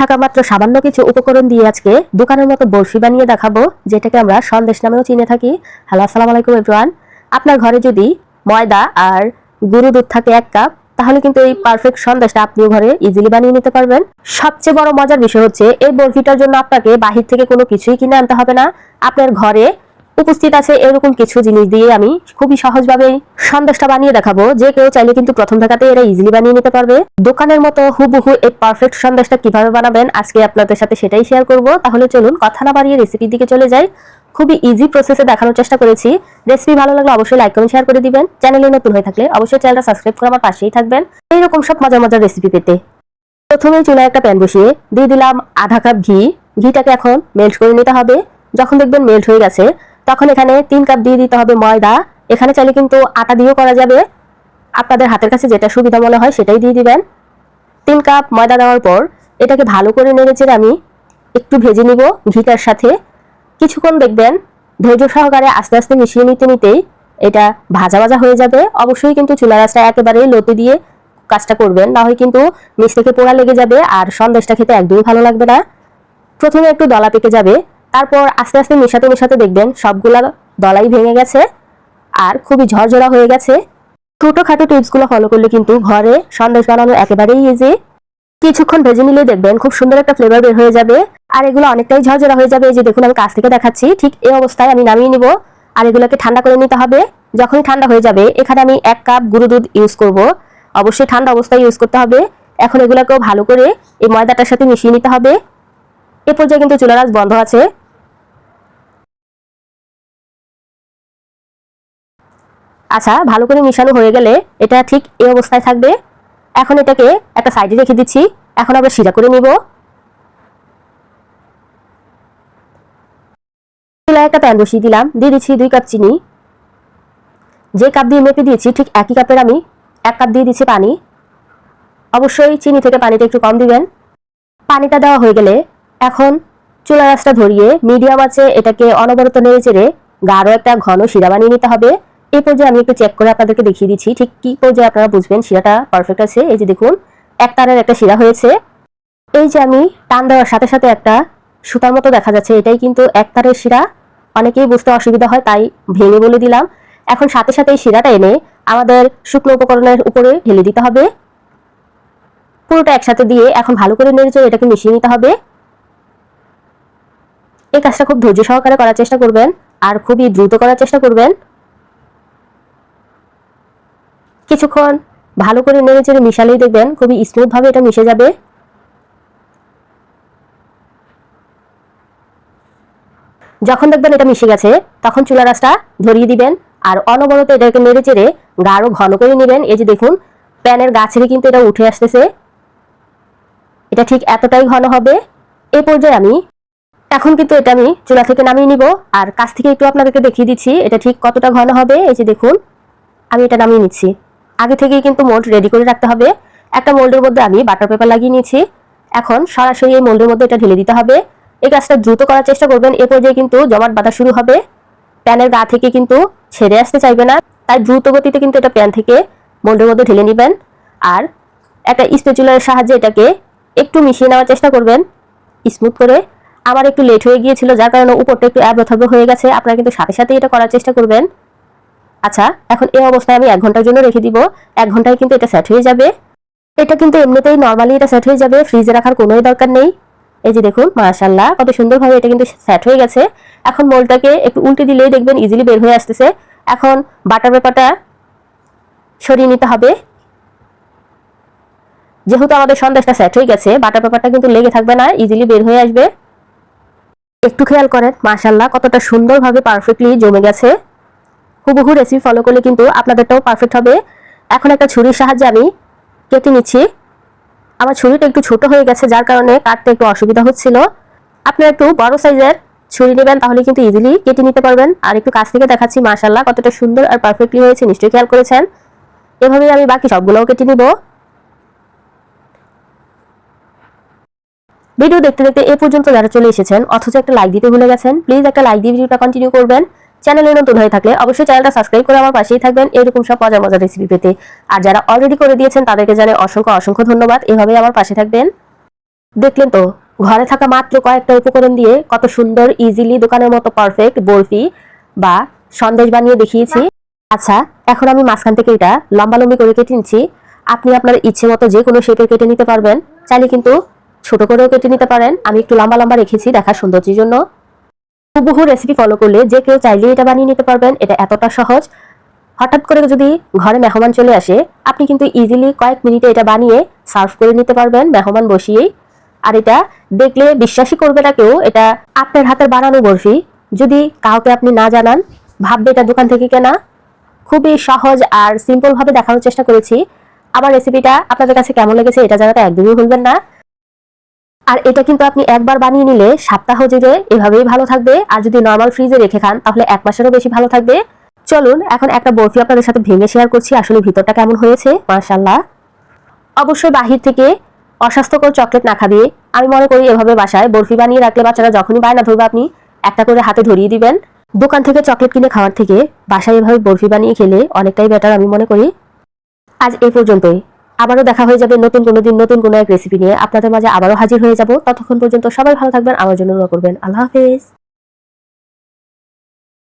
থাকা মাত্র সামান্য কিছু উপকরণ দিয়ে আজকে দোকানের মতো বরফি বানিয়ে দেখাবো, যেটাকে আমরা সন্দেশ নামেও চিনে থাকি। হ্যালো, আসসালামু আলাইকুম এভরিওয়ান। আপনার ঘরে যদি ময়দা আর গুঁড়ো দুধ থাকে এক কাপ, তাহলে কিন্তু এই পারফেক্ট সন্দেশটা আপনিও ঘরে ইজিলি বানিয়ে নিতে পারবেন। সবচেয়ে বড় মজার বিষয় হচ্ছে, এই বরফিটার জন্য আপনাকে বাহির থেকে কোনো কিছুই কিনে আনতে হবে না। আপনার ঘরে উপস্থিত আছে এরকম কিছু জিনিস দিয়ে আমি খুবই সহজভাবে সন্দেশটা বানিয়ে দেখাবো। যে কেউ চাইলে কিন্তু প্রথম দেখাতে এরা ইজিলি বানিয়ে নিতে পারবে। দোকানের মতো হুবহু এই পারফেক্ট সন্দেশটা কীভাবে বানাবেন আজকে আপনাদের সাথে সেটাই শেয়ার করব। তাহলে চলুন কথা না বাড়িয়ে রেসিপির দিকে চলে যাই। খুবই ইজি প্রসেসে দেখানোর চেষ্টা করেছি। রেসিপি ভালো লাগলে অবশ্যই লাইক কমেন্ট শেয়ার করে দিবেন। চ্যানেলে নতুন হয়ে থাকলে অবশ্যই চ্যানেলটা সাবস্ক্রাইব করে আমার পাশেই থাকবেন। এইরকম সব মজার মজার রেসিপি পেতে। প্রথমে চুলায় একটা প্যান বসিয়ে দিয়ে দিলাম আধা কাপ ঘি। ঘিটাকে এখন মেল্ট করে নিতে হবে। যখন দেখবেন মেল্ট হয়ে গেছে তখন এখানে তিন কাপ দিয়ে দিতে হবে ময়দা। এখানে চাইলে কিন্তু আটা দিয়েও করা যাবে। আপনাদের হাতের কাছে যেটা সুবিধা মনে হয় সেটাই দিয়ে দিবেন। তিন কাপ ময়দা দেওয়ার পর এটাকে ভালো করে নেড়েচেড়ে আমি একটু ভেজে নিব ঘিটার সাথে। কিছুক্ষণ দেখবেন ধৈর্য সহকারে আস্তে আস্তে মিশিয়ে নিতে নিতেই এটা ভাজা ভাজা হয়ে যাবে। অবশ্যই কিন্তু চুলা রাসটা একেবারেই লোতে দিয়ে কাজটা করবেন, না হয় কিন্তু নিচ থেকে পোড়া লেগে যাবে আর সন্দেশটা খেতে একদমই ভালো লাগবে না। প্রথমে একটু দলা পেকে যাবে। তারপর আস্তে আস্তে মেশাতে মেশাতে দেখবেন সবগুলা দলাই ভেঙে গেছে আর খুবই ঝরঝরা হয়ে গেছে। ছোটোখাটো টিপসগুলো ফলো করলে কিন্তু ঘরে সন্দেশ বানানো একেবারেই ইজি কিছুক্ষণ ভেজে নিলে দেখবেন খুব সুন্দর একটা ফ্লেভার বের হয়ে যাবে। আর এগুলো অনেকটাই ঝরঝরা হয়ে যাবে। এই যে দেখুন, আমি কাছ থেকে দেখাচ্ছি, ঠিক এই অবস্থায় আমি নামিয়ে নিব। আর এগুলোকে ঠান্ডা করে নিতে হবে। যখনই ঠান্ডা হয়ে যাবে, এখানে আমি এক কাপ গুঁড়ো দুধ ইউজ করব। অবশ্যই ঠান্ডা অবস্থায় ইউজ করতে হবে। এখন এগুলোকেও ভালো করে এই ময়দাটার সাথে মিশিয়ে নিতে হবে। এ পর্যায়ে কিন্তু চুলার আঁচ বন্ধ আছে। আচ্ছা ভালো করে মিশানো হয়ে গেলে এটা ঠিক এই অবস্থায় থাকবে। এখন এটাকে একটা সাইডে রেখে দিচ্ছি। এখন আমরা শিরা করে নিব। চুলায় একটা প্যান বসিয়ে দিলাম। দিয়ে দিচ্ছি দুই কাপ চিনি। যে কাপ দিয়ে মেপে দিয়েছি, ঠিক একই কাপের আমি। এক কাপ দিয়ে দিচ্ছি পানি। অবশ্যই চিনি থেকে পানিটা একটু কম দিবেন। পানিটা দেওয়া হয়ে গেলে এখন চুলা রাসটা ধরিয়ে, মিডিয়াম আছে এটাকে অনবরত নেড়ে চেড়ে গাঢ় একটা ঘন শিরা বানিয়ে নিতে হবে। এই পর্যায়ে আমি একটু চেক করে আপনাদেরকে দেখিয়ে দিচ্ছি, ঠিক কি পর্যায়ে আপনারা বুঝবেন শিরাটা পারফেক্ট আছে। এই যে দেখুন, এক তারের একটা শিরা হয়েছে। এই যে আমি টান দেওয়ার সাথে সাথে একটা সুতার মতো দেখা যাচ্ছে, এটাই কিন্তু এক তারের শিরা। অনেকেই বুঝতে অসুবিধা হয়, তাই ভেঙে বলে দিলাম। এখন সাথে সাথে এই শিরাটা এনে আমাদের শুকনো উপকরণের উপরে ঢেলে দিতে হবে। পুরোটা একসাথে দিয়ে এখন ভালো করে নেড়ে চেড়ে এটাকে মিশিয়ে নিতে হবে। এই কাজটা খুব ধৈর্য সহকারে করার চেষ্টা করবেন, আর খুবই দ্রুত করার চেষ্টা করবেন। কিছুক্ষণ ভালো করে নেড়ে চেড়ে মিশালেই দেখবেন খুবই স্মুথ ভাবে এটা মিশে যাবে। যখন দেখবেন এটা মিশে গেছে, তখন চুলা রাসটা ধরিয়ে দিবেন আর অনবরত এটাকে নেড়ে চেড়ে গাঢ় ঘন করে নেবেন। এই যে দেখুন, প্যানের গাছেরই কিন্তু এটা উঠে আসতেছে। এটা ঠিক এতটাই ঘন হবে। এ পর্যায়ে আমি এখন কিন্তু এটা আমি চুলা থেকে নামিয়ে নিব আর কাছ থেকে একটু আপনাদেরকে দেখিয়ে দিচ্ছি এটা ঠিক কতটা ঘন হবে। এই যে দেখুন, আমি এটা নামিয়ে নিচ্ছি। আগে থেকেই কিন্তু মোল্ড রেডি করে রাখতে হবে। একটা মোল্ডের মধ্যে আমি বাটার পেপার লাগিয়ে নিয়েছি। এখন সরাসরি এই মোল্ডের মধ্যে এটা ঢেলে দিতে হবে। এই কাজটা দ্রুত করার চেষ্টা করবেন। এ পর্যায়ে কিন্তু জমাট বাঁধা শুরু হবে। প্যানের গা থেকে কিন্তু ছেড়ে আসতে চাইবে না। তাই দ্রুত গতিতে কিন্তু এটা প্যান থেকে মোল্ডের মধ্যে ঢেলে নেবেন। আর একটা স্পেচুলার সাহায্যে এটাকে একটু মিশিয়ে নেওয়ার চেষ্টা করবেন। স্মুথ করে। আমার একটু লেট হয়ে গিয়েছিল, যার কারণে উপরটা একটু অ্যাব্রথব্র হয়ে গেছে। আপনারা কিন্তু সাথে সাথে এটা করার চেষ্টা করবেন। আচ্ছা এখন এই অবস্থায় আমি এক ঘণ্টার জন্য রেখে দিব। এক ঘন্টায় কিন্তু এটা সেট হয়ে যাবে। এটা কিন্তু এমনিতেই নর্মালি এটা সেট হয়ে যাবে। ফ্রিজে রাখার কোনোই দরকার নেই। এই যে দেখুন মাশাল্লাহ কত সুন্দরভাবে এটা কিন্তু সেট হয়ে গেছে। এখন মোলটাকে একটু উল্টে দিলেই দেখবেন ইজিলি বের হয়ে আসতেছে। এখন বাটার পেপারটা সরিয়ে নিতে হবে। যেহেতু আমাদের সন্দেশটা সেট হয়ে গেছে বাটার পেপারটা কিন্তু লেগে থাকবে না ইজিলি বের হয়ে আসবে। একটু খেয়াল করেন মাশাল্লাহ কতটা সুন্দরভাবে পারফেক্টলি জমে গেছে। হুবহু রেসিপি ফলো করলে কিন্তু আপনাদেরটাও পারফেক্ট হবে। এখন একটা ছুরির সাহায্যে আমি কেটে নিচ্ছি। আমার ছুরিটা একটু ছোট হয়ে গেছে, যার কারণে কাটতে একটু অসুবিধা হচ্ছিল। আপনারা একটু বড় সাইজের ছুরি নেবেন, তাহলে কিন্তু ইজিলি কেটে নিতে পারবেন। আর একটু কাছ থেকে দেখাচ্ছি মাশাল্লাহ কতটা সুন্দর আর পারফেক্টলি হয়েছে, নিশ্চয়ই খেয়াল করেছেন। এভাবেই আমি বাকি সবগুলোও কেটে নিব। ভিডিও দেখতে দেখতে এ পর্যন্ত যারা চলে এসেছেন, অথচ একটা লাইক দিতে ভুলে গেছেন প্লিজ একটা লাইক দিয়ে ভিডিওটা কন্টিনিউ করবেন। চ্যানেলে নতুন হয়ে থাকলে অবশ্যই চ্যানেলটা সাবস্ক্রাইব করে আমার পাশেই থাকবেন। এরকম সব মজার মজার রেসিপি পেতে। আর যারা অলরেডি করে দিয়েছেন, তাদেরকে জানাই অসংখ্য অসংখ্য ধন্যবাদ। এভাবেই আমার পাশে থাকবেন। দেখলেন তো, ঘরে থাকা মাত্র কয়েকটা উপকরণ দিয়ে কত সুন্দর ইজিলি দোকানের মতো পারফেক্ট বরফি বা সন্দেশ বানিয়ে দেখিয়েছি। আচ্ছা এখন আমি মাঝখান থেকে এটা লম্বা লম্বি করে কেটে নিচ্ছি। আপনি আপনার ইচ্ছে মতো যে কোনো শেপে কেটে নিতে পারবেন। চাইলে কিন্তু ছোট করেও কেটে নিতে পারেন। আমি একটু লম্বা লম্বা রেখেছি দেখার সৌন্দর্যের জন্য। হুবহু রেসিপি ফলো করলে যে কেউ চাইলে এটা বানিয়ে নিতে পারবেন, এটা এতটা সহজ। হঠাৎ করে যদি ঘরে মেহমান চলে আসে, আপনি কিন্তু ইজিলি কয়েক মিনিটে এটা বানিয়ে সার্ভ করে নিতে পারবেন মেহমান বসিয়েই। আর এটা দেখলে বিশ্বাসই করবে না কেউ, এটা আপনার হাতের বানানো বরফি। যদি কাউকে আপনি না জানান, ভাববে এটা দোকান থেকে কেনা। খুবই সহজ আর সিম্পলভাবে দেখানোর চেষ্টা করেছি। আমার রেসিপিটা আপনাদের কাছে কেমন লেগেছে এটা জানাতে একদমই ভুলবেন না। আর এটা কিন্তু আপনি একবার বানিয়ে নিলে সপ্তাহ জুড়ে এভাবেই ভালো থাকবে। আর যদি নর্মাল ফ্রিজে রেখে খান, তাহলে এক মাসেরও বেশি ভালো থাকবে। চলুন, এখন একটা বরফি আপনাদের সাথে ভেঙে শেয়ার করছি, আসলে ভিতরটা কেমন হয়েছে মাশাল্লাহ অবশ্যই বাহির থেকে অস্বাস্থ্যকর চকলেট না খাবে। আমি মনে করি এভাবে বাসায় বরফি বানিয়ে রাখলে বাচ্চারা যখনই বায়না ধরবে, আপনি একটা করে হাতে ধরিয়ে দিবেন। দোকান থেকে চকলেট কিনে খাওয়ার থেকে বাসায় এভাবে বরফি বানিয়ে খেলে অনেকটাই বেটার আমি মনে করি। আজ এই পর্যন্তই। আবারও দেখা হয়ে যাবে নতুন কোনো দিন, নতুন কোনো এক রেসিপি নিয়ে। আপনাদের মাঝে আবারও হাজির হয়ে যাব। ততক্ষণ পর্যন্ত সবাই ভালো থাকবেন, আমার জন্য করবেন। আল্লাহ হাফেজ।